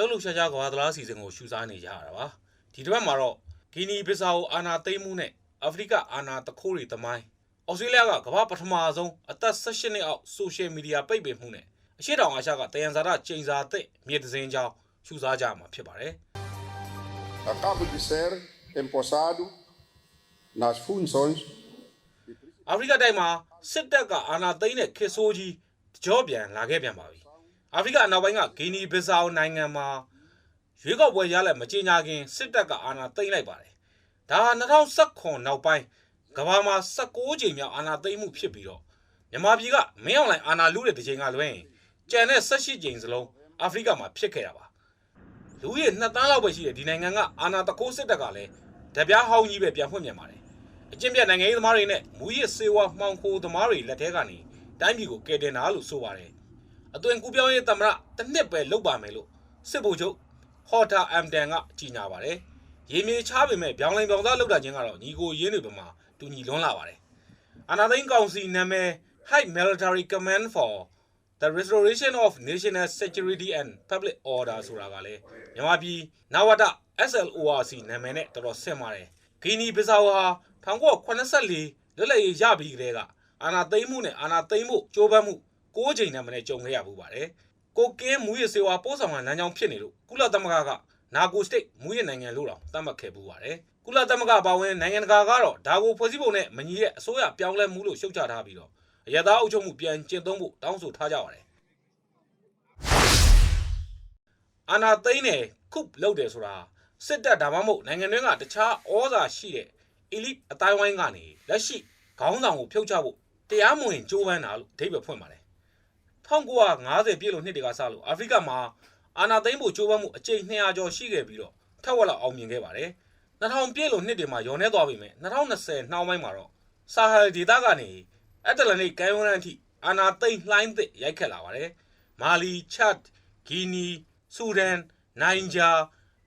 လှုပ်လှုပ်ရှားရှားကဘာသလားအစီအစဉ်ကိုရှုစားနေကြရတာပါဒီတစ်ပတ်မှာတော့ဂီနီဘစ်ဆာကိုအာနာသိမ်းမှုနဲ့အာဖရိကအာနာတခိုးတွေသမိုင်းဩစတြေးလျကကမ္ဘာပထမဆုံးအသက်18နှစ်အောက်ဆိုရှယ်မီဒီယာပိတ်ပင်မှုနဲ့အရှိတောင်အာရှကတယံဇာတချိန်စာအသစ်မြေသစင်းကြောင်းရှုစားကြမှာဖြစ်ပါတယ် acabo de ser empossado nas funções အာဖရိကတိုက်မှာစစ်တပ်ကအာဏာသိမ်းတဲ့ခေတ်ဆိုးကြီးကြောပြန်လာခဲ့ပြန်ပါပြီ။ အာဖရိကအနောက်ပိုင်းကဂီနီဘစ်ဆာအိုနိုင်ငံမှာရွေးကောက်ပွဲရလက်မကြေညာခင်စစ်တပ်ကအာဏာသိမ်းလိုက်ပါတယ်။ဒါဟာ2019နောက်ပိုင်းကမ္ဘာမှာ16ချိန်မြောက်အာဏာသိမ်းမှုဖြစ်ပြီးတော့မြန်မာပြည်ကမင်းအောင်လှိုင်အာဏာလုတဲ့တစ်ချိန်ကလွှဲရင်ကြံတဲ့18ချိန်စလုံးအာဖရိကမှာဖြစ်ခဲ့တာပါ။လူဦးရေ2တန်းလောက်ပဲရှိတဲ့ဒီနိုင်ငံကအာဏာတကိုးစစ်တပ်ကလည်းတပြားဟောင်းကြီးပဲပြန်ဖွင့်ပြန်ပါတယ်။အကျင့်ပြတ်နိုင်ငံရေးသမားတွေနဲ့မူရစ်စေဝါမှောင်ခိုသမားတွေလက်ထဲကနေတိုင်းပြည်ကိုကယ်တင်တာလို့ဆိုပါတယ်။ အသွင်ကူးပြောင်းရေးသမ္မတတစ်နှစ်ပဲလုပ်ပါမယ်လို့စစ်ဗိုလ်ချုပ်ဟော်တာအမ်တန်ကကြီးညာပါတယ်။ရေမြေချားပေမဲ့ပြောင်းလဲပြောင်းသားလောက်တာချင်းကတော့ညီကိုရင်းတွေပမာတူညီလွန်းလာပါတယ်။အာနာသိန်းကောင်စီနာမည် High Military Command for the Restoration of National Security and Public Order ဆိုတာကလည်းမြန်မာပြည်နဝတ SLORC နာမည်နဲ့တော်တော်ဆင်ပါတယ်။ဂီနီဘီဆာဝါ1984လွတ်လပ်ရေးရပြီးကတည်းကအာနာသိမ်းမှုနဲ့အာနာသိမ်းမှုကြိုးပမ်းမှု ၉ချိန်နဲ့မနဲ့ကြုံခဲ့ရမှုပါတယ်။ကိုကင်းမူရစေဝါပို့ဆောင်တဲ့လမ်းကြောင်းဖြစ်နေလို့ကုလသမဂ္ဂကနာကိုစတိတ်မူရနိုင်ငံလို့တောင်သတ်မှတ်ခဲ့ပူပါတယ်။ကုလသမဂ္ဂပါဝင်နိုင်ငံတကာကတော့ဒါကိုဖွဲ့စည်းပုံနဲ့မညီတဲ့အစိုးရပြောင်းလဲမှုလို့ရှုတ်ချထားပြီးတော့အရသာအုပ်ချုပ်မှုပြန်ကျင့်သုံးဖို့တောင်းဆိုထားကြပါတယ်။အာနာသိန်းနဲ့ခုလုပ်တယ်ဆိုတာစစ်တပ်ဒါမှမဟုတ်နိုင်ငံတွင်းကတခြားဩဇာရှိတဲ့ elite အတိုင်းဝိုင်းကနေလက်ရှိခေါင်းဆောင်ကိုဖြုတ်ချဖို့တရားမဝင်ကြိုးပမ်းတာလို့အဓိပ္ပာယ်ဖွင့်ပါတယ် 1950ပြည့်လို့နှစ်တွေကစလို့အာဖရိကမှာအာနာသိန်းဖို့ကြိုးပမ်းမှုအကြိမ်200ကျော်ရှိခဲ့ပြီးတော့ထက်ဝက်လောက်အောင်မြင်ခဲ့ပါတယ်2000ပြည့်လို့နှစ်တွေမှာရောနေသွားပြီမဲ့2020နှောင်းပိုင်းမှာတော့ဆာဟယ်ဒေသကနေအက်တလန်တိတ်ကမ်းရိုးတန်းအထိအာနာသိန်းလှိုင်းသစ်ရိုက်ခတ်လာပါတယ်မာလီချတ်ဂီနီဆူဒန်နိုင်ဂျာ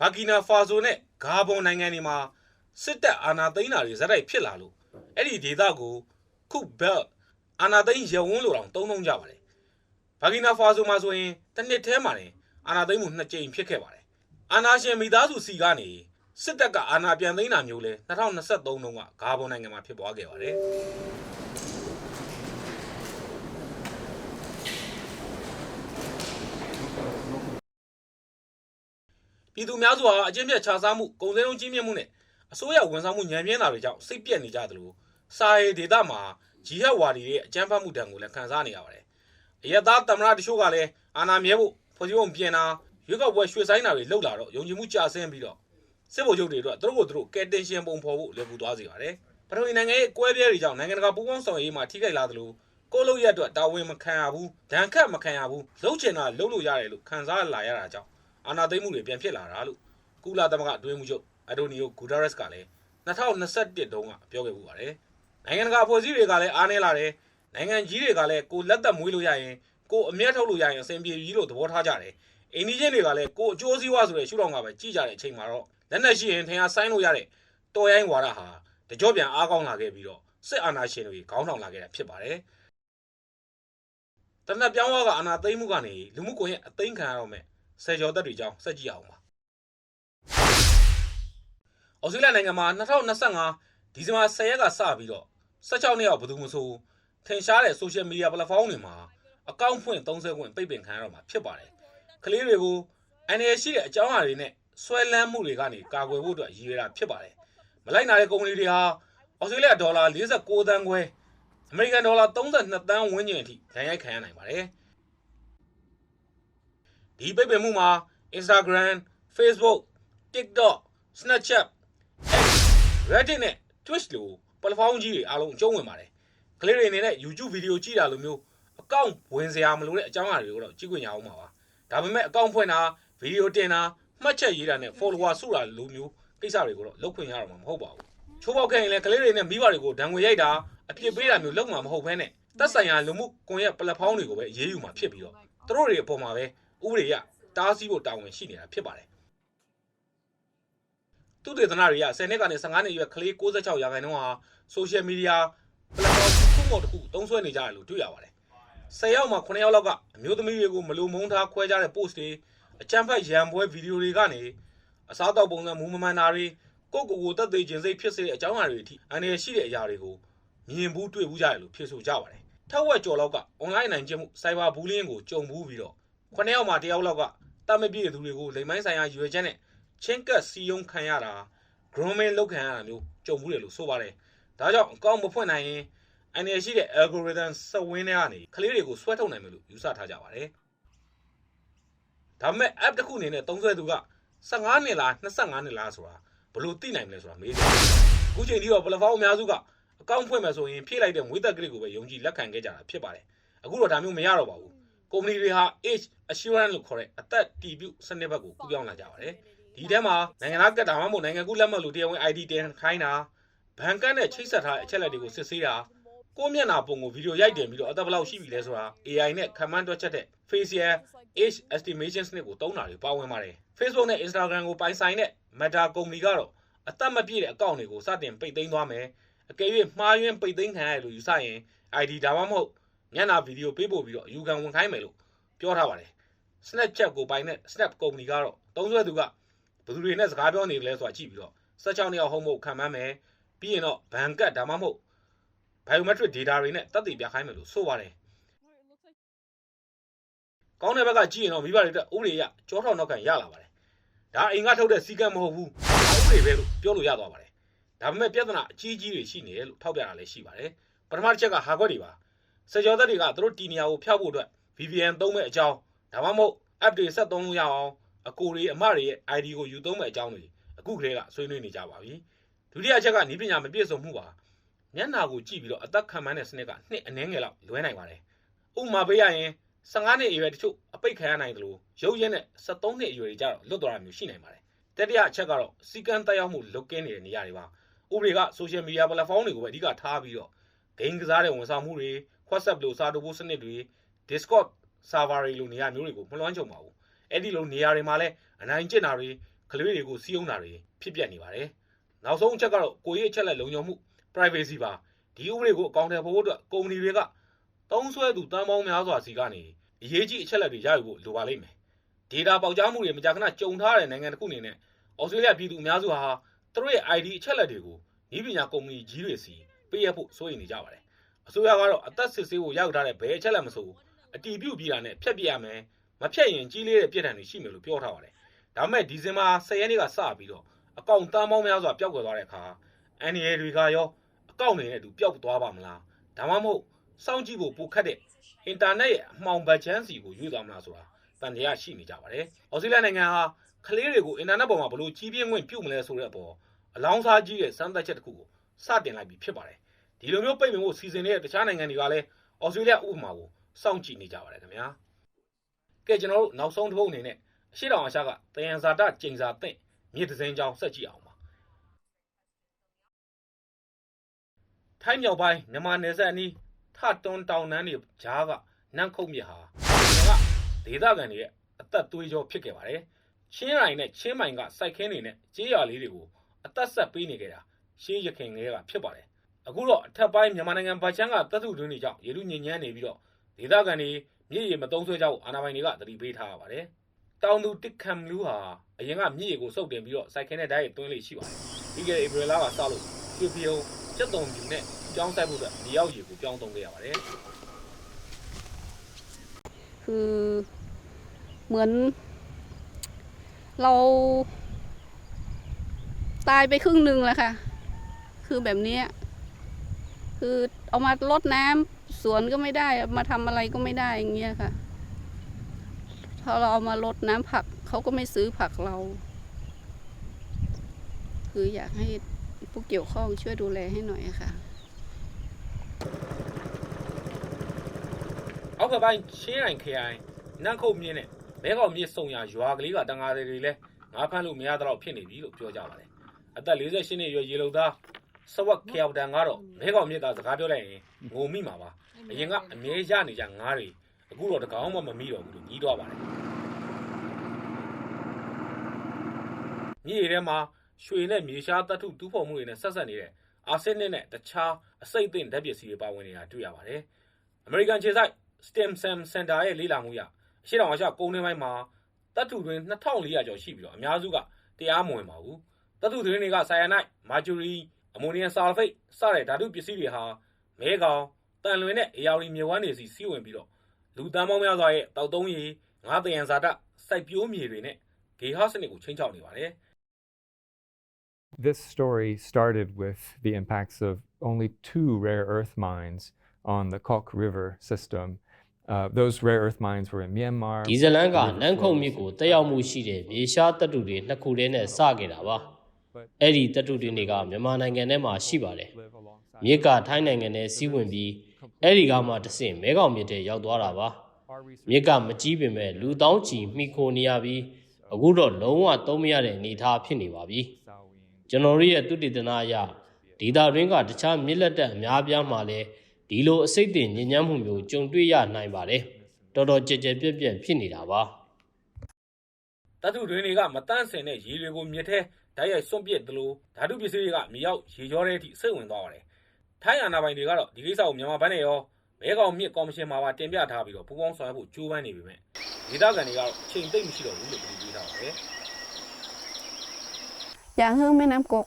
ဘာကီနာဖာဆိုနဲ့ဂါဘွန်နိုင်ငံတွေမှာစစ်တပ်အာဏာသိမ်းတာတွေဇက်တိုက်ဖြစ်လာလို့အဲ့ဒီဒေသကိုခုဘယ်အာဏာသိမ်းရဝန်းလို့တောင်တုံးတုံးကြပါတယ်။ ဘာဂီနာဖာဆိုမှာဆိုရင်တစ်နှစ်ထဲမှာတင်အာဏာသိမ်းမှုနှစ်ကြိမ်ဖြစ်ခဲ့ပါတယ်။အာဏာရှင်မိသားစုစီကနေစစ်တပ်ကအာဏာပြန်သိမ်းတာမျိုးလဲ2023တုန်းကဂါဘွန်နိုင်ငံမှာဖြစ်ပွားခဲ့ပါတယ်။ပြည်သူများစုဟာအကျင့်ပြတ်ခြားစားမှုကုန်စည်နှုန်းကြီးမြင့်မှုနဲ့အစိုးရဝန်ဆောင်မှုညံပြင်းတာတွေကြောင့်စိတ်ပြက်နေကြသလိုစာရေးဒေတာမှာဂျီဟက်ဝါဒီရဲ့အကြမ်းဖက်မှုတံကိုလည်းခံစားနေရပါတယ်။ အယက်သားတမရတချို့ကလည်းအာဏာမြဲဖို့ဖွဲ့စည်းပုံပြင်တာရွေးကောက်ပွဲရွှေ့ဆိုင်တာတွေလုပ်လာတော့ယုံကြည်မှုကျဆင်းပြီးတော့စစ်ဗိုလ်ချုပ်တွေအတွက်သူတို့ကိုသူတို့ကယ်တင်ရှင်ပုံဖော်ဖို့လွယ်ကူသွားစေပါတယ်။ပထဝီနိုင်ငံရဲ့ကွဲပြဲတွေကြောင့်နိုင်ငံတကာပူးပေါင်းဆောင်ရွက်ရေးမှာထိခိုက်လာသလိုကိုယ့်လုပ်ရက်အတွက်တာဝန်မခံရဘူးဒဏ်ခတ်မခံရဘူးလှုပ်ချင်တာလှုပ်လို့ရတယ်လို့ခံစားလာရတာကြောင့်အာဏာသိမ်းမှုတွေပြန်ဖြစ်လာတာလို့ကုလသမဂ္ဂအတွင်းမှုချုပ်အဒိုနီယိုဂူဒါရက်စ်ကလည်း2021တုန်းကပြောခဲ့ပူပါတယ်။နိုင်ငံတကာအဖွဲ့အစည်းတွေကလည်းအားနည်းလာတယ်။ နိုင်ငံကြီးတွေကလည်းကိုလက်သက်မွေးလို့ရရင်ကိုအမျက်ထုတ်လို့ရရင်အဆင်ပြေကြီးလို့သဘောထားကြတယ်။အိန္ဒိယတွေကလည်းကိုအကျိုးစီးပွားဆိုတဲ့ရှုထောင့်ကပဲကြည့်ကြတဲ့အချိန်မှာတော့လက်နက်ရှိရင်ထင်အားဆိုင်လို့ရတဲ့တော်ရိုင်းဝါဒဟာတကြောပြန်အားကောင်းလာခဲ့ပြီးတော့စစ်အာဏာရှင်တွေခေါင်းထောင်လာခဲ့တာဖြစ်ပါတယ်။တနက်ပြောင်းဝါကအာဏာသိမ်းမှုကနေလူမှုကွန်ရက်အသိမ်းခံရတော့မဲ့ဆယ်ကျော်သက်တွေကြောင်းစက်ကြည့်အောင်ပါဩစတြေးလျနိုင်ငံမှာ2025ဒီဇင်ဘာ10ရက်ကစပြီးတော့16နှစ်ရောက်ဘယ်သူမှမဆို ထင်ရှားတဲ့ social media platform တွေမှာအကောင့်ဖွင့်30ခွင့်ပိတ်ပင်ခံရတော့မှာဖြစ်ပါတယ်။ကလေးတွေကိုအန်ရရှိတဲ့အကြောင်းအရာတွေနဲ့ဆွဲလန်းမှုတွေကနေကာကွယ်ဖို့အတွက်ရည်ရွယ်တာဖြစ်ပါတယ်။မလိုက်နာတဲ့ကုမ္ပဏီတွေဟာဩစတြေးလျဒေါ်လာ49သန်းခွဲအမေရိကန်ဒေါ်လာ32သန်းဝန်းကျင်အထိဒဏ်ရိုက်ခံရနိုင်ပါတယ်။ဒီပိတ်ပင်မှုမှာ Instagram, Facebook, TikTok, Snapchat Reddit နဲ့ Twitch လို platform ကြီးတွေအားလုံးအကျုံးဝင်ပါတယ်။ ကလေးတွေအနေနဲ့ YouTube ဗီဒီယိုကြည့်တာလိုမျိုးအကောင့်ဝင်စရာမလိုတဲ့အကြောင်းအရာတွေကိုတော့ကြည့်ခွင့်ရအောင်ပါပါ။ဒါပေမဲ့အကောင့်ဖွင့်တာဗီဒီယိုတင်တာမှတ်ချက်ရေးတာနဲ့ follower စုတာလိုမျိုးကိစ္စတွေကိုတော့လုပ်ခွင့်ရတော့မှာမဟုတ်ပါဘူး။ချိုးပေါက်ခဲ့ရင်လည်းကလေးတွေနဲ့မိဘတွေကိုဒဏ်ငွေရိုက်တာအပြစ်ပေးတာမျိုးလုပ်မှာမဟုတ်ဘဲနဲ့သက်ဆိုင်ရာလူမှုကွန်ရက် platform တွေကိုပဲအေးအေးယူမှာဖြစ်ပြီးတော့သူတို့တွေအပေါ်မှာပဲဥပဒေရတားဆီးဖို့တာဝန်ရှိနေတာဖြစ်ပါတယ်သူတေသနာတွေက10နှစ်ကနေ15နှစ်အရွယ်ကလေး66ရာခိုင်နှုန်းဟာ social media platform တစ်ခုမှတစ်ခုသုံးစွဲနေကြတယ်လို့တွေ့ရပါတယ်။10ယောက်မှာ9ယောက်လောက်ကအမျိုးသမီးတွေကိုမလိုမုန်းထားခွဲကြတဲ့ post တွေအကြမ်းဖက်ရန်ပွဲဗီဒီယိုတွေကနေအစားတောက်ပုံစံမူမမှန်တာတွေကိုယ့်ကိုယ်ကိုတက်သေးခြင်းစိတ်ဖြစ်စေတဲ့အကြောင်းအရာတွေအထိအန္တရာယ်ရှိတဲ့အရာတွေကိုမြင်ဘူးတွေ့ဘူးကြတယ်လို့ဖြေဆိုကြပါတယ်ထက်ဝက်ကျော်လောက်က online နိုင်ကျင့်မှု cyber bullying ကိုကြုံဘူးပြီးတော့ခုနှစ်ယောက်မှတစ်ယောက်လောက်ကတတ်မပြည့်တဲ့သူတွေကိုလိမ်မိုင်းဆိုင်ရာရွေချက်နဲ့ချင်းကပ်စီယုံခံရတာ grooming လုပ်ခံရတာမျိုးကြုံဘူးတယ်လို့ဆိုပါတယ်ဒါကြောင့်အကောင့်မဖွင့်နိုင်ရင် အန္တရာယ်ရှိတဲ့ algorithm စက်ဝင်းတွေကနေကလေးတွေကိုဆွဲထုတ်နိုင်မယ်လို့ယူဆထားကြပါတယ်ဒါပေမဲ့ app တစ်ခုအနေနဲ့သုံးစွဲသူက15နှစ်လား25နှစ်လားဆိုတာဘယ်လိုသိနိုင်မလဲဆိုတာမေးကြတယ်အခုချိန်ထိတော့ platform အများစုကအကောင့်ဖွင့်မယ်ဆိုရင်ဖြည့်လိုက်တဲ့ငွေသက်ကလေးကိုပဲယုံကြည်လက်ခံခဲ့ကြတာဖြစ်ပါတယ်အခုတော့ဒါမျိုးမရတော့ပါဘူးကုမ္ပဏီတွေဟာ age assurance လို့ခေါ်တဲ့အသက်တည်ပြုစနစ်ဘက်ကိုကူးပြောင်းလာကြပါတယ်ဒီထဲမှာနိုင်ငံသားကတ်တာမှမဟုတ်နိုင်ငံကူးလက်မှတ်လို့တရားဝင် ID တင်ခိုင်းတာဘဏ်ကတ်နဲ့ချိတ်ဆက်ထားတဲ့အချက်လက်တွေကိုစစ်ဆေးတာ ကိုယ့်မျက်နှာပုံကိုဗီဒီယိုရိုက်တင်ပြီးတော့အသက်ဘယ်လောက်ရှိပြီလဲဆိုတာ AI နဲ့ခံမှန်းတွက်ချက်တဲ့ facial age estimation စနစ်ကိုသုံးတာတွေပါဝင်ပါတယ် Facebook နဲ့ Instagram ကိုပိုင်ဆိုင်တဲ့ Meta ကုမ္ပဏီကတော့အသက်မပြည့်တဲ့အကောင့်တွေကိုစတင်ပိတ်သိမ်းသွားမယ်အကယ်၍မှားယွင်းပိတ်သိမ်းခံရတယ်လို့ယူဆရင် ID ဒါမှမဟုတ်မျက်နှာဗီဒီယိုပေးပို့ပြီးတော့အယူခံဝင်ခိုင်းမယ်လို့ပြောထားပါတယ် Snapchat ကိုပိုင်တဲ့ Snap ကုမ္ပဏီကတော့သုံးစွဲသူကဘယ်သူတွေနဲ့စကားပြောနေလဲဆိုတာကြည့်ပြီးတော့16နှစ်အောက်ဟုတ်မဟုတ်ခံမှန်းမယ်ပြီးရင်တော့ဘန်ကတ်ဒါမှမဟုတ် biometric data တွေနဲ့တက်တည်ပြခိုင်းမယ်လို့ဆိုပါတယ်ကောင်းတဲ့ဘက်ကကြည့်ရင်တော့မိဘတွေအတွက်ဥပဒေအရကြောထောက်နောက်ခံရလာပါတယ်ဒါအိမ်ကထုတ်တဲ့စီကံမဟုတ်ဘူးဥပဒေပဲလို့ပြောလို့ရသွားပါတယ်ဒါပေမဲ့ပြဿနာအကြီးကြီးတွေရှိနေတယ်လို့ထောက်ပြတာလည်းရှိပါတယ်ပထမတစ်ချက်ကဟာခွက်တွေပါစကြောသက်တွေကသူတို့တီနီယာကိုဖျောက်ဖို့အတွက် VPN သုံးမဲ့အကြောင်းဒါမှမဟုတ် app တွေဆက်သုံးလို့ရအောင်အကိုတွေအမတွေရဲ့ ID ကိုယူသုံးမဲ့အကြောင်းတွေအခုကလေးကဆွေးနွေးနေကြပါပြီဒုတိယအချက်ကနီးပညာမပြည့်စုံမှုပါ မျက်နာကိုကြည့်ပြီးတော့အသက်ခံမှန်းတဲ့စနစ်ကနှစ်အနည်းငယ်လောက်လွဲနိုင်ပါတယ်ဥပမာပေးရရင်15နှစ်အရွယ်တချို့အပိတ်ခံရနိုင်တယ်လို့ရုပ်ရက်နဲ့73နှစ်အရွယ်တွေကြတော့လွတ်သွားတာမျိုးရှိနိုင်ပါတယ်တတိယအချက်ကတော့စီကံတက်ရောက်မှုလုတ်ကင်းနေတဲ့နေရာတွေပါဥပဒေက social media platform တွေကိုပဲအဓိကထားပြီးတော့ game ကစားတဲ့ဝန်ဆောင်မှုတွေ WhatsApp လို့စာတူဖို့စနစ်တွေ Discord server တွေလိုနေရာမျိုးတွေကိုမလွှမ်းခြုံပါဘူးအဲ့ဒီလိုနေရာတွေမှာလည်းအနိုင်ကျင့်တာတွေကလေးတွေကိုစီးအောင်တာတွေဖြစ်ပျက်နေပါတယ်နောက်ဆုံးအချက်ကတော့ကိုယ့်ရဲ့အချက်လက်လုံခြုံမှု privacy ပါဒီဥပဒေကိုအကောင့်ထဲပေါ်ဖို့အတွက်ကုမ္ပဏီတွေကသုံးစွဲသူတန်းပေါင်းများစွာစီကနေအရေးကြီးအချက်လက်တွေရယူဖို့လိုပါလိမ့်မယ် data ပေါက်ကြားမှုတွေမကြာခဏကြုံထားတဲ့နိုင်ငံတစ်ခုအနေနဲ့ဩစတြေးလျပြည်သူအများစုဟာသူတို့ရဲ့ ID အချက်လက်တွေကိုဤပညာကုမ္ပဏီကြီးတွေစီပေးရဖို့စိုးရိမ်နေကြပါတယ်အစိုးရကတော့အသက်စစ်ဆေးဖို့ရောက်ထားတဲ့ဘယ်အချက်လက်မဆိုအတီးပြုတ်ပြည်တာနဲ့ဖျက်ပြရမယ်မဖျက်ရင်ကြီးလေးတဲ့ပြည်ထန်တွေရှိမယ်လို့ပြောထားပါတယ်ဒါပေမဲ့ဒီဇင်ဘာ10ရက်နေ့ကစပြီးတော့အကောင့်တန်းပေါင်းများစွာပျောက်ကွယ်သွားတဲ့အခါ NRA တွေကရော အကောင့်တွေနဲ့အတူပျောက်သွားပါမလားဒါမှမဟုတ်စောင့်ကြည့်ဖို့ပိုခက်တဲ့အင်တာနက်ရဲ့အမှောင်ဘတ်ချမ်းစီကိုရွေးသွားမလားဆိုတာတန်တရားရှိနေကြပါတယ်။ဩစတြေးလျနိုင်ငံဟာကလေးတွေကိုအင်တာနက်ပေါ်မှာဘလို့ကြီးပြင်းခွင့်ပြုမလဲဆိုတဲ့အပေါ်အလောင်းစားကြီးရဲ့စမ်းသပ်ချက်တစ်ခုကိုစတင်လိုက်ပြီဖြစ်ပါတယ်။ဒီလိုမျိုးပိတ်ပင်ဖို့စီစဉ်နေတဲ့တခြားနိုင်ငံတွေကလည်းဩစတြေးလျဥပမာကိုစောင့်ကြည့်နေကြပါတယ်ခင်ဗျာ။ကဲကျွန်တော်တို့နောက်ဆုံးတစ်ပုတ်အနေနဲ့အရှိတောင်အာရှကတယံဇာတကျိန်စာသင့်မြေသစင်းကြောင်းဆက်ကြည့်အောင်ပါ။ ထိုင်းမြောက်ပိုင်းမြန်မာနယ်စပ်အနီးထတွန်းတောင်တန်းတွေကြားကနန်းခုတ်မြစ်ဟာကဒေသခံတွေရဲ့အသက်သွေးကြောဖြစ်ခဲ့ပါတယ်။ချင်းရိုင်နဲ့ချင်းမိုင်ကစိုက်ခင်းတွေနဲ့ကြေးရွာလေးတွေကိုအသက်ဆက်ပေးနေကြတာရှေးရခင်ကလေးကဖြစ်ပါတယ်။အခုတော့အထက်ပိုင်းမြန်မာနိုင်ငံဗတ်ချမ်းကတပ်သူတွင်းတွေကြောင့်ရေလူညဉ့်ညမ်းနေပြီးတော့ဒေသခံတွေမြစ်ရေမသုံးဆွဲကြဘူးအာဏာပိုင်တွေကတတိပေးထားရပါတယ်။တောင်သူတစ်ခံလူဟာအရင်ကမြစ်ရေကိုစုပ်တင်ပြီးတော့စိုက်ခင်းတဲ့ဓာတ်ရေသွင်းလေးရှိပါတယ်။ဒီကနေ့ဧပြီလကစလို့ရွှေပြုံ စက်တုံပြူနဲ့ကြောင်းဆိုင်ဖို့အတွက်မြေရောက်ရေကိုပြောင်းသုံးခဲ့ရပါတယ် คือเหมือน เราตายไปครึ่งหนึ่งแล้วค่ะ คือแบบเนี้ยคือเอามาลดน้ำสวนก็ไม่ได้เอามาทำอะไรก็ไม่ได้อย่างเงี้ยค่ะพอเราเอามาลดน้ำผักเขาก็ไม่ซื้อผักเรา คืออยากให้ ผู้เกี่ยวข้องช่วยดูแลให้หน่อยอะค่ะ အောက်ကပိုင်းချင်းရိုင်ခရိုင်နန်းခုတ်မြင်းနဲ့မဲကောက်မြစ်စုံရရွာကလေးကတန်ဃာတွေတွေလည်းငါးဖမ်းလို့မရတော့ဖြစ်နေပြီလို့ပြောကြပါတယ်အသက်48နှစ်အရွယ်ရေလုံသားစဝက်ခယောက်တန်ကတော့မဲကောက်မြစ်သားစကားပြောလိုက်ရင်ငုံမိမှာပါအရင်ကအမြဲရနေကြငါးတွေအခုတော့တကောင်မှမမိတော့ဘူးလို့ညီးတော့ပါတယ်မြေထဲမှာ ရွှေနဲ့မြေရှားတတ်ထုတူးဖော်မှုတွေနဲ့ဆက်ဆက်နေတဲ့အာဆင်းနစ်နဲ့တခြားအစိတ်အသင့်ဓာတ်ပစ္စည်းတွေပါဝင်နေတာတွေ့ရပါတယ်အမေရိကန်ခြေစိုက် STEM Sam Center ရဲ့လေ့လာမှုအရအရှေ့တောင်အာရှကုန်းတွင်းပိုင်းမှာတပ်ထုတွင်2400ကျော်ရှိပြီးတော့အများစုကတရားမဝင်ပါဘူးတပ်ထုတွင်တွေကဆာယနိုက်မာဂျူရီအမိုနီယမ်ဆာလဖိတ်စတဲ့ဓာတုပစ္စည်းတွေဟာမဲကောင်တန်လွင်နဲ့အေယာဝတီမြေဝမ်းတွေစီစီးဝင်ပြီးတော့လူတန်းပေါင်းများစွာရဲ့တောက်သုံးရည်ငါးတယံဇာတစိုက်ပျိုးမြေတွေနဲ့ဂေဟစနစ်ကိုချိန်ချောက်နေပါတယ် This story started with the impacts of only two rare earth mines on the Kok River system. Uh, those rare earth mines were in Myanmar. ဒီဇလန်က The river နန်းခုံမြစ် flows ကိုတက်ရောက်မှုရှိတဲ့မြေရှားတပ်တုတွေနှစ်ခုတည်းနဲ့စခဲ့တာပါအဲ့ဒီတပ်တုတွေတွေကမြန်မာနိုင်ငံထဲမှာရှိပါတယ် live alongside မြစ်ကထိုင်းနိုင်ငံထဲစီးဝင်ပြီးအဲ့ဒီကမှတဆင့်မဲခေါင်မြစ်ထဲရောက်သွားတာပါ our research မြစ်ကမကြီးပင်မဲ့လူတောင်းချီမိခိုနေရပြီးအခုတော့လုံးဝသုံးမရတဲ့အနေအထားဖြစ်နေပါပြီ Sawing ကျွန်တော်တို့ရဲ့သုတေသနအရဒေတာတွင်းကတခြားမြစ်လက်တက်အများပြားမှာလည်းဒီလိုအစိတ်တင်ညဉ့်ညမ်းမှုမျိုးကြုံတွေ့ရနိုင်ပါတယ်တော်တော်ကြည်ကြဲပြက်ပြက်ဖြစ်နေတာပါတတ်ထုတွင်တွေကမတန့်စင်တဲ့ရေတွေကိုမြစ်ထဲဓာတ်ရိုက်စွန့်ပစ်သလိုဓာတုပစ္စည်းတွေကမြေရောက်ရေကြောတဲ့အထိစိတ်ဝင်သွားပါတယ်။ထိုင်းအာဏာပိုင်တွေကတော့ဒီကိစ္စကိုမြန်မာဘက်နဲ့ရောမဲကောင်မြစ်ကော်မရှင်မှာပါတင်ပြထားပြီးတော့ပူးပေါင်းဆောင်ရွက်ဖို့ကြိုးပမ်းနေပေမဲ့ဒေသခံတွေကတော့အချိန်သိပ်မရှိတော့ဘူးလို့ပြောပြထားပါတယ် อยากให้แม่น้ำกก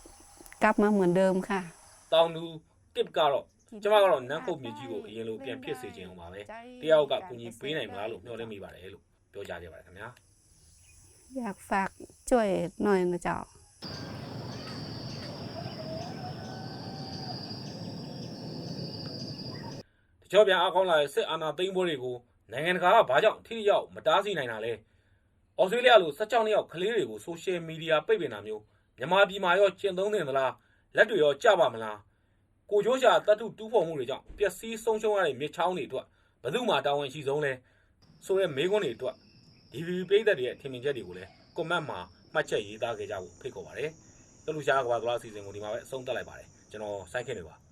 กลับมาเหมือนเดิมค่ะ ။တောင်သူတစ်ကတော့ကျမကတော့နန်းခုတ်မြေကြီးကိုအရင်လိုပြန်ဖြစ်စေချင်အောင်ပါပဲ။တယောက်ကကူညီပေးနိုင်မလားလို့မျှော်လင့်မိပါတယ်လို့ပြောကြားခဲ့ပါတယ်ခင်ဗျာ။ อยากฝากช่วยหน่อยนะเจ้า တချို့ပြန်အားကောင်းလာတဲ့စစ်အာဏာသိမ်းပွဲတွေကိုနိုင်ငံတကာကဘာကြောင့်ထိထိရောက်မတားဆီးနိုင်တာလဲ။ဩစတြေးလျလို16နှစ်ယောက်ကလေးတွေကိုဆိုရှယ်မီဒီယာပိတ်ပင်တာမျိုး မြန်မာပြည်မှာရောကျင့်သုံးနေသလားလက်တွေရောကြပါမလား။ကိုချိုးရှာတတ်ထုတူးဖော်မှုတွေကြောင့်ပျက်စီးဆုံးရှုံးရတဲ့မြစ်ချောင်းတွေအတွက်ဘယ်သူမှတာဝန်ရှိဆုံးလဲဆိုရဲမေးခွန်းတွေအတွက် DVB ပြည်သက်တွေရဲ့ထင်မြင်ချက်တွေကိုလည်း comment မှာမှတ်ချက်ရေးသားခဲ့ကြဖို့ဖိတ်ခေါ်ပါတယ်။တလူရှားကဘာသလားအစီအစဉ်ကိုဒီမှာပဲအဆုံးသတ်လိုက်ပါတယ်။ကျွန်တော်စိုင်းခင်တွေပါ